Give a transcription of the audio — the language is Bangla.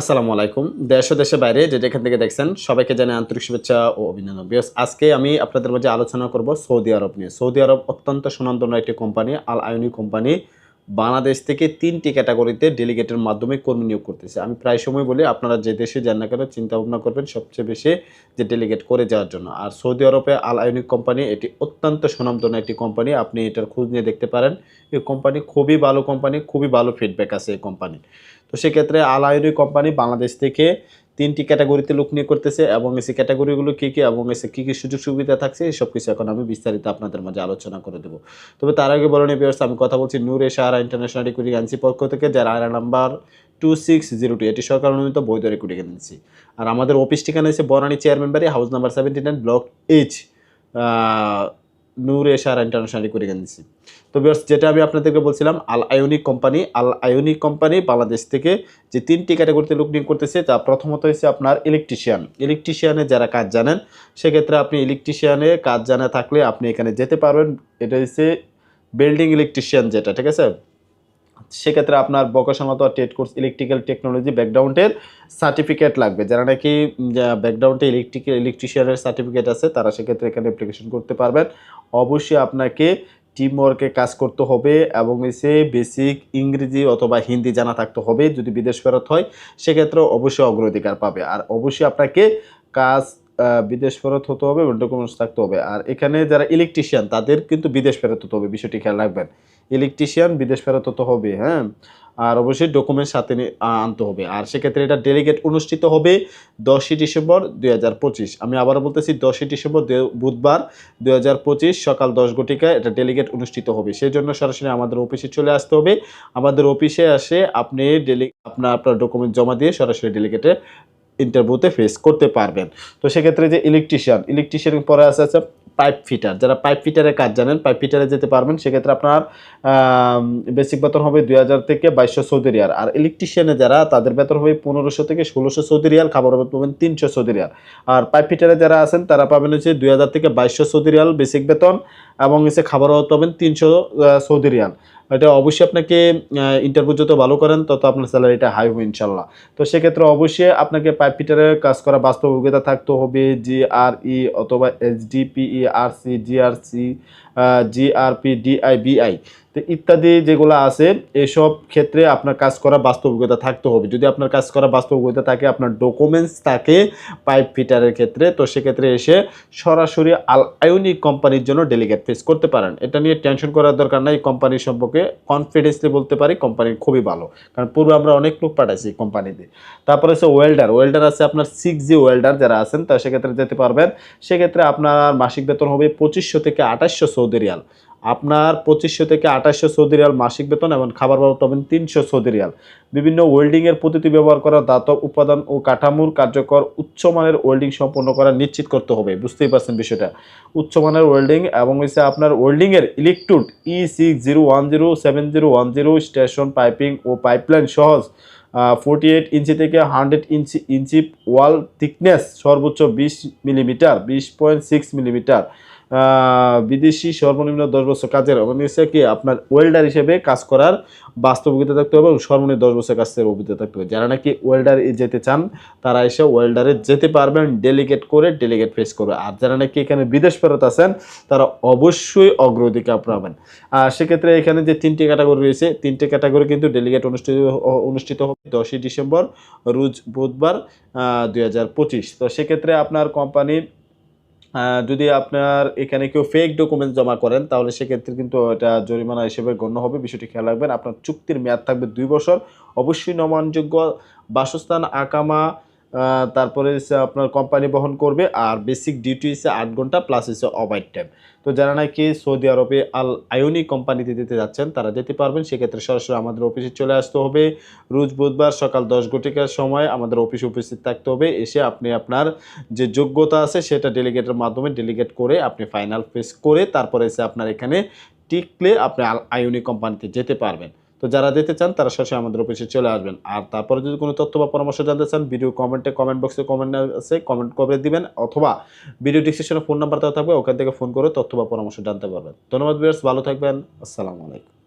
আসসালামু আলাইকুম। দেশ ও দেশের বাইরে যে যেখান থেকে দেখছেন, সবাইকে জানে আন্তরিক শুভেচ্ছা ও অভিনন্দন। বিকজ আজকে আমি আপনাদের মাঝে আলোচনা করব সৌদি আরব নিয়ে। সৌদি আরব অত্যন্ত সুনামধন্য একটি কোম্পানি আল আয়নি কোম্পানি। বাংলাদেশ থেকে তিনটি ক্যাটাগরিতে ডেলিগেটের মাধ্যমে কর্মী নিয়োগ করতেছে। আমি প্রায় সময় বলি, আপনারা যে দেশে যান না কেন চিন্তা ভাবনা করবেন সবচেয়ে বেশি যে ডেলিগেট করে যাওয়ার জন্য। আর সৌদি আরবে আল আয়নিক কোম্পানি, এটি অত্যন্ত সুনামধন্য একটি কোম্পানি, আপনি এটার খোঁজ নিয়ে দেখতে পারেন। এই কোম্পানি খুবই ভালো কোম্পানি, খুবই ভালো ফিডব্যাক আছে এই কোম্পানির। তো সেক্ষেত্রে আল আয়নি কোম্পানি বাংলাদেশ থেকে তিনটি ক্যাটাগরিতে লোক নিয়োগ করতেছে এবং এসে ক্যাটাগরিগুলো কী কী এবং এসে কী কী সুযোগ সুবিধা থাকছে সব কিছু এখন আমি বিস্তারিত আপনাদের মাঝে আলোচনা করে দেবো। তবে তার আগে বলুন বিয়ার্স আমি কথা বলছি Noor e Sahara international recruiting agency পক্ষ থেকে, যার Ayra number two six zero two এটি সরকার অনুমোদিত বৈধ রিক্রুটিং এজেন্সি আর আমাদের অফিস ঠিকানা হচ্ছে বনানী চেয়ারম্যান বাড়ি house number seventy nine block H Noor e Sahara international করে এজেন্সি তো বিয়ার্স যেটা আমি আপনাদেরকে বলছিলাম Al Ionic company Al Ionic company Bangladesh থেকে যে তিনটি ক্যাটাগরিতে লোক নিয়োগ করতেছে, তা প্রথমত হচ্ছে আপনার ইলেকট্রিশিয়ান ইলেকট্রিশিয়ানে যারা কাজ জানেন, সেক্ষেত্রে আপনি ইলেকট্রিশিয়ানে কাজ জানা থাকলে আপনি এখানে যেতে পারবেন। এটা হচ্ছে বিল্ডিং ইলেকট্রিশিয়ান যেটা, ঠিক আছে? সেক্ষেত্রে আপনার বকসামত টেট কোর্স ইলেকট্রিক্যাল টেকনোলজি ব্যাকগ্রাউন্ডের সার্টিফিকেট লাগবে। যারা নাকি ব্যাকগ্রাউন্ডে ইলেকট্রিক্যাল ইলেকট্রিশিয়ানের সার্টিফিকেট আছে, তারা সেক্ষেত্রে এখানে অ্যাপ্লিকেশন করতে পারবেন। অবশ্যই আপনাকে টিম ওয়ার্কে কাজ করতে হবে এবং এসে বেসিক ইংরেজি অথবা হিন্দি জানা থাকতে হবে। যদি বিদেশ ফেরত হয় সেক্ষেত্রে অবশ্যই অগ্রাধিকার পাবে। আর অবশ্যই আপনাকে কাজ বিদেশ ফেরত হতে হবে ডকুমেন্টস থাকতে হবে। আর এখানে যারা ইলেকট্রিশিয়ান তাদের কিন্তু বিদেশ ফেরত হতে হবে, বিষয়টি খেয়াল রাখবেন। ইলেকট্রিশিয়ান, বিদেশ ফেরত তো হবে হ্যাঁ? আর অবশ্যই ডকুমেন্ট সাথে আনতে হবে। আর সেক্ষেত্রে এটা ডেলিগেট অনুষ্ঠিত হবে দশই ডিসেম্বর দুই হাজার পঁচিশ। আমি আবারও বলতেছি, দশই ডিসেম্বর বুধবার দুই হাজার পঁচিশ, সকাল দশ ঘটিকায় এটা ডেলিগেট অনুষ্ঠিত হবে। সেই জন্য সরাসরি আমাদের অফিসে চলে আসতে হবে। আমাদের অফিসে আসে আপনি ডেলি আপনার আপনার ডকুমেন্ট জমা দিয়ে সরাসরি ডেলিগেটে ইন্টারভিউতে ফেস করতে পারবেন। তো সেক্ষেত্রে যে ইলেকট্রিশিয়ান ইলেকট্রিশিয়ান পরে আছে পাইপ ফিটার যারা পাইপ ফিটারের কাজ জানেন পাইপ ফিটারে যেতে পারবেন, সেক্ষেত্রে আপনার বেসিক বেতন হবে দুই হাজার থেকে বাইশশো সৌদি রিয়াল। আর ইলেকট্রিশিয়ানে যারা, তাদের বেতন হবে পনেরোশো থেকে ষোলোশো সৌদি রিয়াল, খাবার পাবেন তিনশো সৌদি রিয়াল। আর পাইপ ফিটারে যারা আছেন, তারা পাবেন হচ্ছে দুই হাজার থেকে বাইশশো সৌদি রিয়াল বেসিক বেতন, এবং হচ্ছে খাবার পাবেন তিনশো সৌদি রিয়াল। এটা অবশ্যই আপনাকে ইন্টারভিউ যত ভালো করেন, তত আপনার স্যালারিটা হাই হবে ইনশাল্লাহ। তো সেক্ষেত্রে অবশ্যই আপনাকে পাইপ ফিটারের কাজ করা বাস্তব অভিজ্ঞতা থাকতে হবে জিআরই অথবা HDPE RC GRC GRP DI BI তো ইত্যাদি যেগুলো আছে, এসব ক্ষেত্রে আপনার কাজ করা বাস্তব অভিজ্ঞতা থাকতে হবে। যদি আপনার কাজ করা বাস্তব অভিজ্ঞতা থাকে, আপনার ডকুমেন্টস থাকে পাইপ ফিটারের ক্ষেত্রে, তো সেক্ষেত্রে এসে সরাসরি আল আয়নিক কোম্পানির জন্য ডেলিগেট ফেস করতে পারেন। এটা নিয়ে টেনশন করার দরকার নাই কোম্পানির সম্পর্কে কনফিডেন্সলি বলতে পারি, কোম্পানি খুবই ভালো। কারণ পূর্বে আমরা অনেক লোক পাঠাইছি কোম্পানিতে। তারপরে হচ্ছে ওয়েল্ডার ওয়েল্ডার আছে আপনার সিক্স জি ওয়েল্ডার যারা আছেন, তা সেক্ষেত্রে যেতে পারবেন। সেক্ষেত্রে আপনার মাসিক বেতন হবে পঁচিশশো থেকে আঠাশশো সৌদি রিয়াল। আপনার পঁচিশশো থেকে আঠাশশো সৌদি রিয়াল মাসিক বেতন এবং খাবার বাবদ পাবেন তিনশো সৌদি রিয়াল। বিভিন্ন ওয়েল্ডিংয়ের পদ্ধতি ব্যবহার করা, দাতব উপাদান ও কাঠামোর কার্যকর উচ্চমানের ওয়েল্ডিং সম্পন্ন করা নিশ্চিত করতে হবে। বুঝতেই পারছেন বিষয়টা। উচ্চমানের ওয়েল্ডিং এবং হচ্ছে আপনার ওয়েল্ডিংয়ের electrode E six zero one zero seven zero one zero station piping ও পাইপলাইন সহজ ফোরটি এইট ইঞ্চি থেকে হান্ড্রেড ইঞ্চি ইঞ্চি ওয়াল থিকনেস সর্বোচ্চ বিশ মিলিমিটার, বিশ পয়েন্ট সিক্স মিলিমিটার। বিদেশি সর্বনিম্ন দশ বছর কাজের হচ্ছে কি? আপনার ওয়েল্ডার হিসেবে কাজ করার বাস্তব অভিজ্ঞতা থাকতে হবে এবং সর্বনিম্ন দশ বছর কাজের অভিজ্ঞতা থাকতে হবে। যারা নাকি ওয়েল্ডার যেতে চান, তারা এসে ওয়েল্ডারে যেতে পারবেন ডেলিগেট করে ডেলিগেট ফেস করবে। আর যারা নাকি এখানে বিদেশ ফেরত আছেন, তারা অবশ্যই অগ্রাধিকার পাবেন। আর সেক্ষেত্রে এখানে যে তিনটি ক্যাটাগরি রয়েছে, তিনটে ক্যাটাগরি কিন্তু ডেলিগেট অনুষ্ঠিত অনুষ্ঠিত হবে দশই ডিসেম্বর, রোজ বুধবার দুই হাজার পঁচিশ। তো সেক্ষেত্রে আপনার কোম্পানি যদি আপনার এখানে কেউ ফেক ডকুমেন্ট জমা করেন, তাহলে সেক্ষেত্রে কিন্তু এটা জরিমানা হিসেবে গণ্য হবে। বিষয়টি খেয়াল রাখবেন, আপনার চুক্তির মেয়াদ থাকবে দুই বছর। অবশ্যই নবায়নযোগ্য বাসস্থান আকামা তারপরে আপনার কোম্পানি বহন করবে আর বেসিক ডিউটি হচ্ছে আট ঘণ্টা প্লাস হচ্ছে ওভার টাইম তো যারা নাকি সৌদি আরবে আল আয়নি কোম্পানিতে দিতে যাচ্ছেন, তারা যেতে পারবেন। সেক্ষেত্রে সরাসরি আমাদের অফিসে চলে আসতে হবে। রোজ বুধবার সকাল দশ ঘটিকার সময় আমাদের অফিসে উপস্থিত থাকতে হবে। এসে আপনি আপনার যে যোগ্যতা আছে, সেটা ডেলিগেটের মাধ্যমে ডেলিগেট করে আপনি ফাইনাল ফেস করে তারপরে এসে আপনার এখানে টিকলে আপনি আল আয়নি কোম্পানিতে যেতে পারবেন। তো যারা দিতে চান, তারা সরাসরি আমাদের অফিসে চলে আসবেন। আর তারপরে যদি কোনো তথ্য বা পরামর্শ জানতে চান, ভিডিও কমেন্টে কমেন্ট বক্সে কমেন্ট আছে কমেন্ট করে দিবেন, অথবা ভিডিও ডিসক্রিপশনে ফোন নাম্বার দেওয়া থাকবে, ওখান থেকে ফোন করে তথ্য বা পরামর্শ জানতে পারবেন। ধন্যবাদ বিয়ার্স ভালো থাকবেন, আসসালামু আলাইকুম।